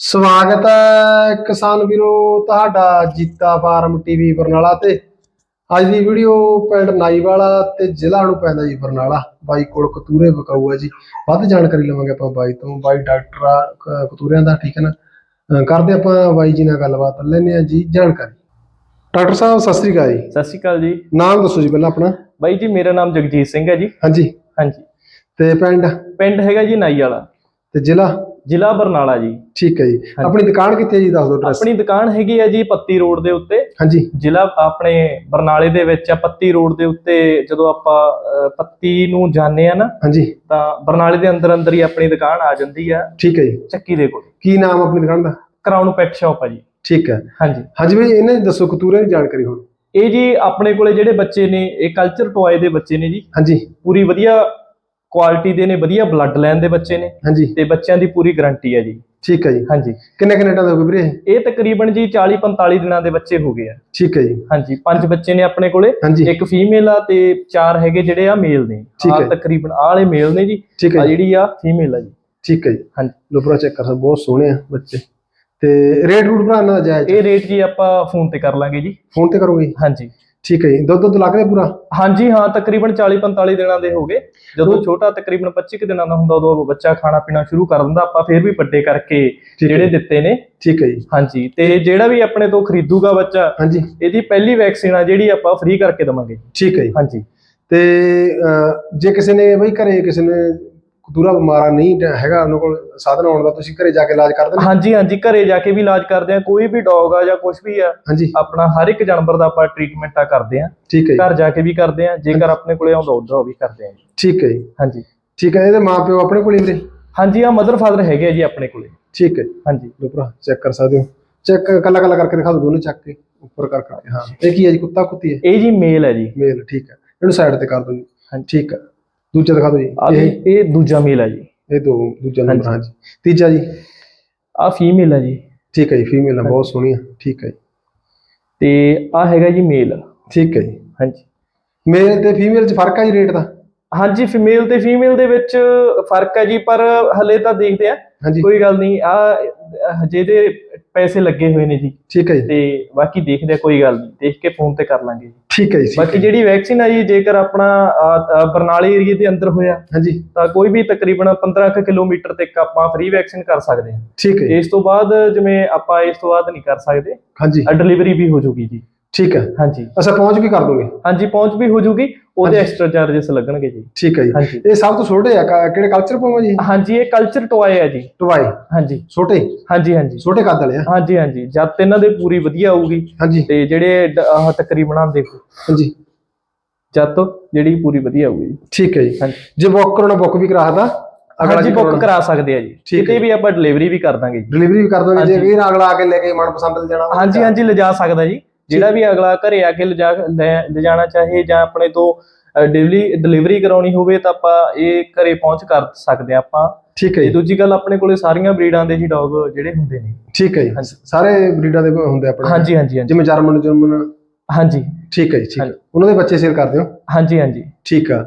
ਸਵਾਗਤ ਹੈ ਕਿਸਾਨ ਵੀਰੋ ਤੁਹਾਡਾ ਜੀਤਾ ਫਾਰਮ ਟੀਵੀ ਬਰਨਾਲਾ ਤੇ। ਅੱਜ ਦੀ ਵੀਡੀਓ ਪਿੰਡ ਨਾਈਵਾਲਾ ਤੇ ਜ਼ਿਲ੍ਹਾ ਨੂੰ ਪੈਂਦਾ ਜੀ ਬਰਨਾਲਾ। ਬਾਈ ਕੋਲ ਕਤੂਰੇ ਬਕਾਊ ਹੈ ਜੀ। ਵੱਧ ਜਾਣਕਾਰੀ ਲਵਾਂਗੇ ਆਪਾਂ ਬਾਈ ਤੋਂ। ਬਾਈ ਡਾਕਟਰ ਆ ਕਤੂਰਿਆਂ ਦਾ ਠੀਕ ਹੈ ਨਾ? ਕਰਦੇ ਆਪਾਂ ਬਾਈ ਜੀ ਨਾਲ ਗੱਲਬਾਤ ਲੈਂਦੇ ਆ ਜੀ ਜਾਣਕਾਰੀ। ਡਾਕਟਰ ਸਾਹਿਬ ਸਤਿ ਸ੍ਰੀ ਅਕਾਲ ਜੀ। ਸਤਿ ਸ਼੍ਰੀ ਅਕਾਲ ਜੀ। ਨਾਮ ਦੱਸੋ ਜੀ ਪਹਿਲਾਂ ਆਪਣਾ। ਬਾਈ ਜੀ ਮੇਰਾ ਨਾਮ ਜਗਜੀਤ ਸਿੰਘ ਹੈ ਜੀ। ਹਾਂਜੀ। ਹਾਂਜੀ। ਤੇ ਪਿੰਡ? ਪਿੰਡ ਹੈਗਾ ਜੀ ਨਾਈ ਵਾਲਾ ਤੇ ਜ਼ਿਲ੍ਹਾ? ਜ਼ਿਲ੍ਹਾ ਬਰਨਾਲਾ ਜੀ। ਠੀਕ ਹੈ ਜੀ। ਆਪਣੀ ਦੁਕਾਨ ਕਿੱਥੇ ਹੈ ਜੀ ਦੱਸ ਦਿਓ ਐਡਰੈਸ ਆਪਣੀ ਦੁਕਾਨ ਹੈਗੀ ਹੈ ਜੀ ਪੱਤੀ ਰੋਡ ਦੇ ਉੱਤੇ। ਹਾਂਜੀ। ਜ਼ਿਲ੍ਹਾ ਆਪਣੇ ਬਰਨਾਲੇ ਦੇ ਵਿੱਚ ਆ ਪੱਤੀ ਰੋਡ ਦੇ ਉੱਤੇ ਜਦੋਂ ਆਪਾਂ ਪੱਤੀ ਨੂੰ ਜਾਂਦੇ ਆ ਨਾ ਹਾਂਜੀ। ਤਾਂ ਬਰਨਾਲੇ ਦੇ ਅੰਦਰ ਅੰਦਰ ਹੀ ਆਪਣੀ ਦੁਕਾਨ ਆ ਜਾਂਦੀ ਆ। ਠੀਕ ਹੈ ਜੀ। ਚੱਕੀ ਦੇ ਕੋਲ। ਕੀ ਨਾਮ ਆਪਣੀ ਦੁਕਾਨ ਦਾ? ਕਰਾਊਨ ਪੈਟ ਸ਼ਾਪ ਆ ਜੀ। ਠੀਕ ਹੈ। ਹਾਂਜੀ। ਹਾਂਜੀ ਬਈ ਇਹਨੇ ਦੱਸੋ ਕਤੂਰੇ ਦੀ ਜਾਣਕਾਰੀ ਹੁਣ। ਇਹ ਜੀ ਆਪਣੇ ਕੋਲੇ ਜਿਹੜੇ ਬੱਚੇ ਨੇ ਇਹ ਕਲਚਰ ਟੋਏ ਦੇ ਬੱਚੇ ਨੇ ਜੀ। ਹਾਂਜੀ। ਪੂਰੀ ਵਧੀਆ ਕੁਆਲਿਟੀ ਦੇ ਨੇ ਵਧੀਆ ਬਲੱਡ ਲਾਈਨ ਦੇ ਬੱਚੇ ਨੇ। ਹਾਂਜੀ। ਤੇ ਬੱਚਿਆਂ ਦੀ ਪੂਰੀ ਗਾਰੰਟੀ ਹੈ ਜੀ। ਠੀਕ ਹੈ ਜੀ। ਹਾਂਜੀ। ਕਿੰਨੇ ਕਿੰਨੇ ਟਾਈਮ ਦਾ ਹੋ ਗਿਆ ਵੀਰੇ? ਇਹ? ਇਹ ਤਕਰੀਬਨ ਜੀ 40 45 ਦਿਨਾਂ ਦੇ ਬੱਚੇ ਹੋ ਗਏ ਆ। ਠੀਕ ਹੈ ਜੀ। ਹਾਂਜੀ ਪੰਜ ਬੱਚੇ ਨੇ ਆਪਣੇ ਕੋਲੇ। ਹਾਂਜੀ। ਇੱਕ ਫੀਮੇਲ ਆ ਤੇ ਚਾਰ ਹੈਗੇ ਜਿਹੜੇ ਆ ਮੇਲ ਨੇ। ਠੀਕ ਹੈ। ਤਕਰੀਬਨ ਆਹ ਵਾਲੇ ਮੇਲ ਨੇ ਜੀ। ਠੀਕ ਹੈ ਆ ਜੀ। ਜਿਹੜੀ ਆ ਫੀਮੇਲ ਆ ਜੀ। ਠੀਕ ਹੈ ਜੀ। ਹਾਂਜੀ। ਲੋ ਭਰਾ ਚੈੱਕ ਕਰ ਸਕਦੇ ਬਹੁਤ ਸੋਹਣੇ ਆ ਬੱਚੇ। ਤੇ ਰੇਟ ਰੂਟ ਭਰਾ ਦਾ ਜਾਇਜ਼? ਇਹ ਰੇਟ ਜੀ ਆਪਾਂ ਫੋਨ ਤੇ ਕਰ ਲਾਂਗੇ ਜੀ। ਫੋਨ ਤੇ ਕਰੋਗੇ ਹਾਂਜੀ। ਠੀਕ ਹੈ ਜੀ। ਦੁੱਧ ਦੁੱਧ ਲੱਗਦਾ ਪੂਰਾ? ਹਾਂਜੀ ਹਾਂ ਤਕਰੀਬਨ 40 45 ਦਿਨਾਂ ਦੇ ਹੋ ਗਏ। ਜਦੋਂ ਛੋਟਾ ਤਕਰੀਬਨ 25 ਕੁ ਦਿਨਾਂ ਦਾ ਹੁੰਦਾ ਉਦੋਂ ਬੱਚਾ ਖਾਣਾ ਪੀਣਾ ਸ਼ੁਰੂ ਕਰ ਦਿੰਦਾ ਆਪਾਂ ਫੇਰ ਵੀ ਵੱਡੇ ਕਰਕੇ ਜਿਹੜੇ ਦਿੱਤੇ ਨੇ। ਠੀਕ ਹੈ ਜੀ। ਹਾਂਜੀ ਤੇ ਜਿਹੜਾ ਵੀ ਆਪਣੇ ਤੋਂ ਖਰੀਦੂਗਾ ਬੱਚਾ ਹਾਂਜੀ। ਇਹਦੀ ਪਹਿਲੀ ਵੈਕਸੀਨ ਆ ਜਿਹੜੀ ਆਪਾਂ ਫ੍ਰੀ ਕਰਕੇ ਦਵਾਂਗੇ। ਠੀਕ ਹੈ ਜੀ। ਹਾਂਜੀ। ਤੇ ਜੇ ਕਿਸੇ ਨੇ ਬਈ ਘਰੇ ਕਿਸੇ ਨੇ ਕਤੂਰਾ ਬਿਮਾਰਾ ਨਹੀਂ ਹੈਗਾ ਉਹਨਾਂ ਕੋਲ ਸਾਧਨ ਆਉਣ ਦਾ ਤੁਸੀਂ ਘਰੇ ਜਾ ਕੇ ਇਲਾਜ ਕਰ ਦਿੰਦੇ ਹਾਂਜੀ ਹਾਂਜੀ ਘਰੇ ਜਾ ਕੇ ਵੀ ਇਲਾਜ ਕਰਦੇ ਆ ਕੋਈ ਵੀ ਡੌਗ ਆ ਜਾਂ ਕੁਝ ਵੀ ਆ ਹਾਂਜੀ। ਆਪਣਾ ਹਰ ਇੱਕ ਜਾਨਵਰ ਦਾ ਆਪਾਂ ਟ੍ਰੀਟਮੈਂਟ ਆ ਕਰਦੇ ਆ। ਠੀਕ ਹੈ ਜੀ। ਘਰ ਜਾ ਕੇ ਵੀ ਕਰਦੇ ਆ ਜੇਕਰ ਆਪਣੇ ਕੋਲੇ ਆਉਂਦਾ ਉਧਰ ਉਹ ਵੀ ਕਰਦੇ ਆ ਜੀ। ਠੀਕ ਹੈ ਜੀ। ਹਾਂਜੀ। ਠੀਕ ਹੈ ਇਹਦੇ ਮਾਪਿਓ ਆਪਣੇ ਕੋਲ ਹੀ ਹਾਂਜੀ ਆ ਮਦਰ ਫਾਦਰ ਹੈਗੇ ਆ ਜੀ ਆਪਣੇ ਕੋਲੇ। ਠੀਕ ਹੈ। ਹਾਂਜੀ। ਲੋ ਭਰਾ ਚੈੱਕ ਕਰ ਸਕਦੇ ਹੋ। ਚੈੱਕ ਕੱਲਾ ਕੱਲਾ ਕਰਕੇ ਦਿਖਾ ਦਿਓ ਦੋਨੋਂ ਚੱਕ ਕੇ ਉੱਪਰ ਕਰ ਕਰਕੇ। ਹਾਂ ਇਹ ਕੀ ਹੈ ਜੀ ਕੁੱਤਾ ਕੁੱਤੀ ਹੈ? ਇਹ ਜੀ ਮੇਲ ਹੈ ਜੀ। ਮੇਲ ਠੀਕ ਹੈ। ਇਹਨੂੰ ਸਾਈਡ ਤੇ ਕਰ ਦਿਓ ਜੀ। ਹਾਂਜੀ। ਠੀਕ ਹੈ। ਦੂਜਾ ਦਿਖਾ ਦਿਓ ਜੀ। ਆ ਇਹ ਇਹ ਦੂਜਾ ਮੇਲ ਹੈ ਜੀ। ਇਹ ਦੋ ਦੂਜਾ ਨੰਬਰ ਹਾਂਜੀ। ਹਾਂਜੀ। ਤੀਜਾ ਜੀ। ਆ ਫੀਮੇਲ ਹੈ ਜੀ। ਠੀਕ ਹੈ ਜੀ ਫੀਮੇਲ ਹੈ ਬਹੁਤ ਸੋਹਣੀ ਹੈ ਠੀਕ ਹੈ ਜੀ। ਤੇ ਆ ਹੈਗਾ ਜੀ ਮੇਲ। ਠੀਕ ਹੈ ਜੀ। ਹਾਂਜੀ। ਮੇਲ ਤੇ ਫੀਮੇਲ ਚ ਫ਼ਰਕ ਹੈ ਜੀ ਰੇਟ ਦਾ? ਹਾਂਜੀ ਫੀਮੇਲ ਤੇ ਫੀਮੇਲ ਦੇ ਵਿੱਚ ਫ਼ਰਕ ਹੈ ਜੀ ਪਰ ਹਲੇ ਤਾਂ ਦੇਖਦੇ ਆ। ਹਾਂਜੀ। ਕੋਈ ਗੱਲ ਨਹੀਂ ਆ ਹਜੇ ਦੇ ਪੈਸੇ ਲੱਗੇ ਹੋਏ ਨੇ ਜੀ। ਠੀਕ ਹੈ ਜੀ। ਤੇ ਬਾਕੀ ਦੇਖਦੇ ਆ ਕੋਈ ਗੱਲ ਨਹੀਂ ਦੇਖ ਕੇ ਫੋਨ ਤੇ ਕਰ ਲਾਂਗੇ ਜੀ। ਠੀਕ ਹੈ ਜੀ ਬਾਕੀ। ਜਿਹੜੀ ਵੈਕਸੀਨ ਆ ਜੀ ਜੇਕਰ ਆਪਣਾ ਬਰਨਾਲੇ ਏਰੀਏ ਦੇ ਅੰਦਰ ਹੋਇਆ ਹਾਂਜੀ। ਤਾਂ ਕੋਈ ਵੀ ਤਕਰੀਬਨ 15 ਕੁ ਕਿਲੋਮੀਟਰ ਤੱਕ ਆਪਾਂ ਫ੍ਰੀ ਵੈਕਸੀਨ ਕਰ ਸਕਦੇ ਹਾਂ। ਠੀਕ ਹੈ ਇਸ ਤੋਂ ਬਾਅਦ ਜਿਵੇਂ ਆਪਾਂ ਇਸ ਤੋਂ ਬਾਅਦ ਨਹੀਂ ਕਰ ਸਕਦੇ ਹਾਂਜੀ। ਡਿਲੀਵਰੀ ਵੀ ਹੋ ਜੂਗੀ ਜੀ। ਠੀਕ ਹੈ। ਹਾਂਜੀ। ਅੱਛਾ ਪਹੁੰਚ ਵੀ ਕਰ ਦੋਗੇ? ਹਾਂਜੀ ਪਹੁੰਚ ਵੀ ਹੋ ਜੂਗੀ ਉਹਦੇ। ਐਕਸਟਰਾ ਚਾਰजेस ਲੱਗਣਗੇ ਜੀ। ਠੀਕ ਹੈ ਜੀ। ਇਹ ਸਭ ਤੋਂ ਛੋਟੇ ਆ ਕਿਹੜੇ ਕਲਚਰ ਪਾਉਂਗਾ ਜੀ? ਹਾਂਜੀ ਇਹ ਕਲਚਰ ਟੋਏ ਹੈ ਜੀ। ਟਵਾਈ ਹਾਂਜੀ। ਛੋਟੇ? ਹਾਂਜੀ ਹਾਂਜੀ। ਛੋਟੇ ਕੱਦ ਵਾਲੇ ਆ? ਹਾਂਜੀ ਹਾਂਜੀ। ਜਦ ਤੇ ਇਹਨਾਂ ਦੇ ਪੂਰੀ ਵਧੀਆ ਆਊਗੀ ਹਾਂਜੀ। ਤੇ ਜਿਹੜੇ ਆਹ ਤਕਰੀਬਨ ਆ ਦੇਖੋ ਹਾਂਜੀ। ਜਦ ਤੋਂ ਜਿਹੜੀ ਪੂਰੀ ਵਧੀਆ ਆਊਗੀ ਜੀ ਠੀਕ ਹੈ ਜੀ। ਹਾਂਜੀ। ਜੇ ਬੁੱਕ ਕਰਾਉਣਾ ਬੁੱਕ ਵੀ ਕਰਾ ਸਕਦਾ ਹਾਂਜੀ ਬੁੱਕ ਕਰਾ ਸਕਦੇ ਆ ਜੀ। ਕਿਤੇ ਵੀ ਆਪਾਂ ਡਿਲੀਵਰੀ ਵੀ ਕਰ ਦਾਂਗੇ ਜੀ। ਡਿਲੀਵਰੀ ਵੀ ਕਰ ਦੋਗੇ ਜੇ। ਵੀਰ ਅਗਲਾ ਆ ਕੇ ਲੈ ਕੇ ਮਨਪਸੰਦ ਲੈ ਜਾਣਾ। ਹਾਂਜੀ ਹਾਂਜੀ ਲਿਜਾ ਸਕਦਾ ਜੀ। ਜਿਹੜਾ ਵੀ ਅਗਲਾ ਘਰੇ ਆ ਕੇ ਲਿਜਾ ਲੈ- ਲਿਜਾਣਾ ਚਾਹੇ ਜਾਂ ਆਪਣੇ ਤੋਂ ਡਿਲੀਵਰੀ ਡਿਲੀਵਰੀ ਕਰਾਉਣੀ ਹੋਵੇ ਤਾਂ ਆਪਾਂ ਇਹ ਘਰੇ ਪਹੁੰਚ ਕਰ ਸਕਦੇ ਆ ਆਪਾਂ। ਠੀਕ ਹੈ ਜੀ। ਦੂਜੀ ਗੱਲ ਆਪਣੇ ਕੋਲੇ ਸਾਰੀਆਂ ਬਰੀਡਾਂ ਦੇ ਜੀ ਡੌਗ ਜਿਹੜੇ ਹੁੰਦੇ ਨੇ। ਠੀਕ ਹੈ ਜੀ। ਸਾਰੇ ਬਰੀਡਾਂ ਦੇ ਹੁੰਦੇ ਆਪਣੇ। ਹਾਂਜੀ ਹਾਂਜੀ ਹਾਂਜੀ। ਜਿਵੇਂ ਜਰਮਨ ਜਰਮਨ। ਹਾਂਜੀ। ਠੀਕ ਹੈ ਜੀ ਠੀਕ ਹੈ। ਉਹਨਾਂ ਦੇ ਬੱਚੇ ਸੇਲ ਕਰਦੇ ਹੋ ਹਾਂਜੀ ਹਾਂਜੀ। ਠੀਕ ਆ।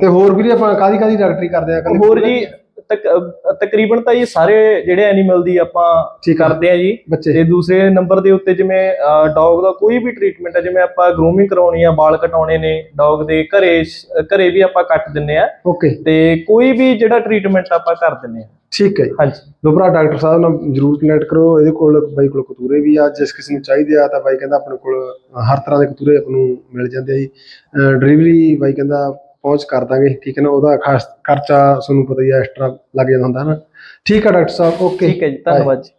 ਤੇ ਹੋਰ ਵੀਰੇ ਆਪਾਂ ਕਾਦੀ ਕਾਦੀ ਡਾਕਟਰੀ ਕਰਦੇ ਆ ਹੋਰ ਜੀ ਤਕਰੀਬਨ ਤਾਂ ਇਹ ਸਾਰੇ ਜਿਹੜੇ ਐਨੀਮਲ ਦੀ ਆਪਾਂ ਕਰਦੇ ਆ ਜੀ। ਤੇ ਦੂਸਰੇ ਨੰਬਰ ਦੇ ਉੱਤੇ ਜਿਵੇਂ ਡੌਗ ਦਾ ਕੋਈ ਵੀ ਟ੍ਰੀਟਮੈਂਟ ਹੈ ਜਿਵੇਂ ਆਪਾਂ ਗਰੂਮਿੰਗ ਕਰਾਉਣੀ ਆ ਵਾਲ ਕਟਾਉਣੇ ਨੇ ਡੌਗ ਦੇ ਘਰੇ ਘਰੇ ਵੀ ਆਪਾਂ ਕੱਟ ਦਿੰਨੇ ਆ। ਓਕੇ ਤੇ ਕੋਈ ਵੀ ਜਿਹੜਾ ਟ੍ਰੀਟਮੈਂਟ ਆਪਾਂ ਕਰ ਦਿੰਨੇ ਆ। ਠੀਕ ਹੈ ਜੀ। ਹਾਂਜੀ। ਲੋ ਭਰਾ ਡਾਕਟਰ ਸਾਹਿਬ ਨਾਲ ਜਰੂਰ ਕਨੈਕਟ ਕਰੋ। ਇਹਦੇ ਕੋਲ ਬਾਈ ਕੋਲ ਕਤੂਰੇ ਵੀ ਆ ਜਿਸ ਕਿਸੇ ਨੂੰ ਚਾਹੀਦੇ ਆ ਤਾਂ ਬਾਈ ਕਹਿੰਦਾ ਆਪਣੇ ਕੋਲ ਹਰ ਤਰ੍ਹਾਂ ਦੇ ਕਤੂਰੇ ਆਪ ਨੂੰ ਮਿਲ ਜਾਂਦੇ ਆ ਜੀ। ਡਿਲੀਵਰੀ ਬਾਈ ਕਹਿੰਦਾ ਪਹੁੰਚ ਕਰ ਦਾਂਗੇ, ਠੀਕ ਹੈ ਨਾ? ਉਹਦਾ ਖਾਸ ਖਰਚਾ, ਤੁਹਾਨੂੰ ਪਤਾ ਹੀ ਆ ਐਕਸਟਰਾ ਲੱਗ ਜਾਂਦਾ ਹੁੰਦਾ ਨਾ। ਠੀਕ ਆ, ਡਾਕਟਰ ਸਾਹਿਬ ਓਕੇ ਠੀਕ ਹੈ ਜੀ, ਧੰਨਵਾਦ ਜੀ।